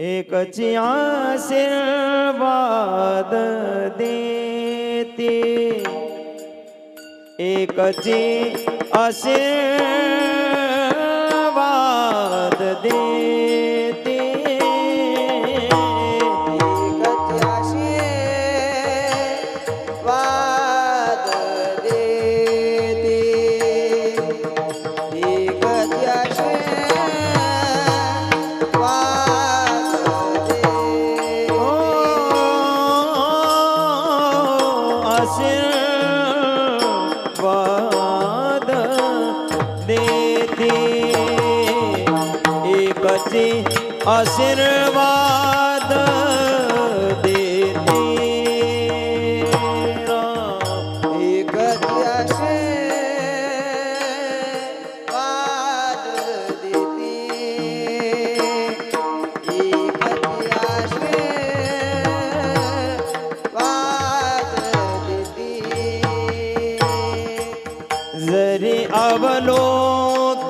એક આશીર્વાદ દેતી એક આશીર્વાદ દે देते बचे आशीर्वाद देते।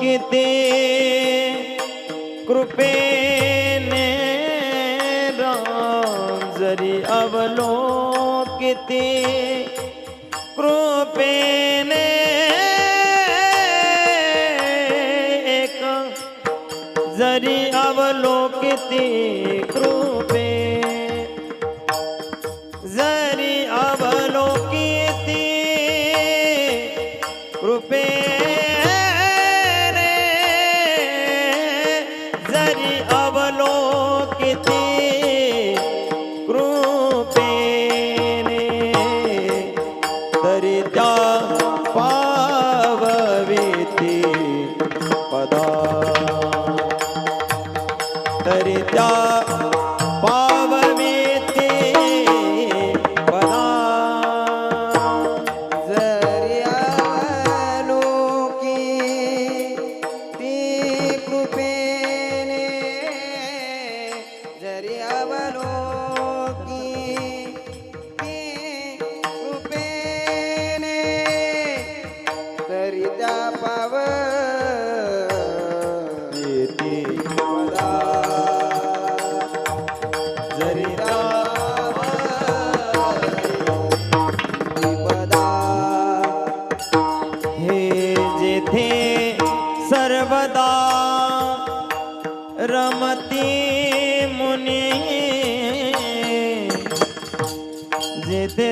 एकत्याशे वाद देते एकत्याशे वाद देते जरी अवलोकिते कृपेने राम जरी अवलोकिते कृपेने एक जरी अवलोकिते कृपे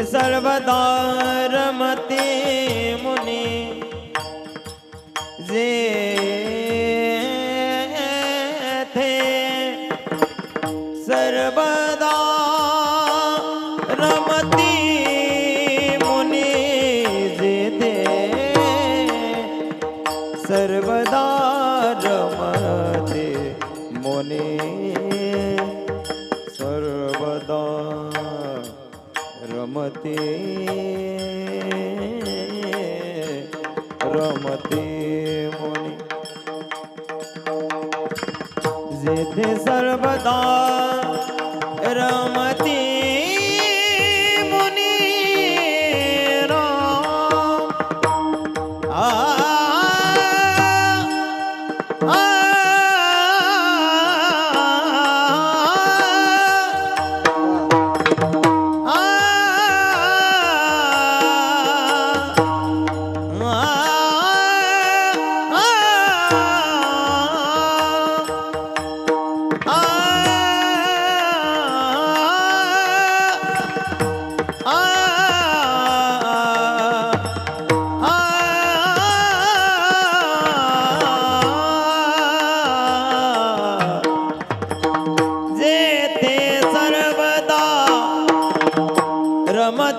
સર્વદા રમતે મુનિ જે થે સર્વદા રમતી रमते रमते मुनी. जेथे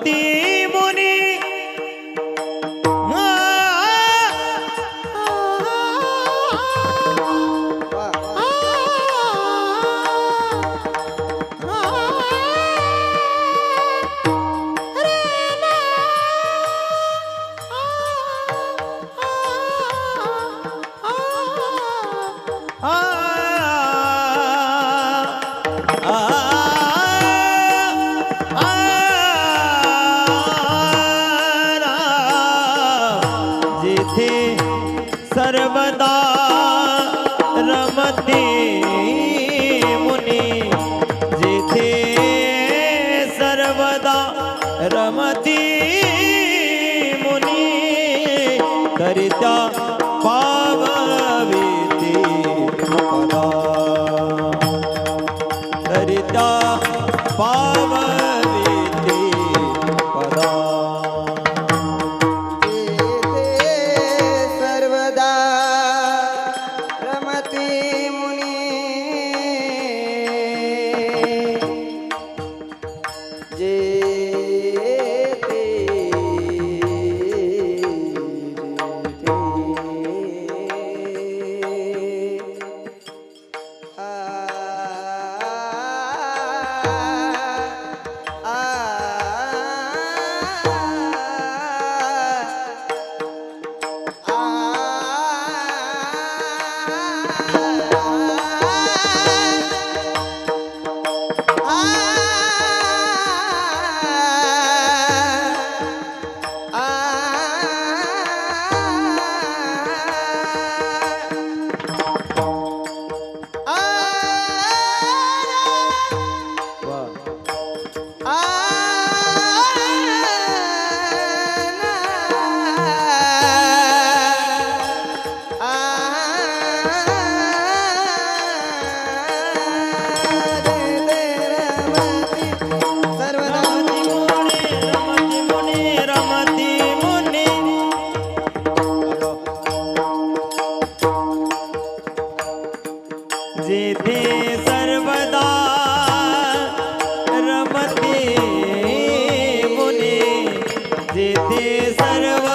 মতি સર્વદા રમતી जिथे सर्व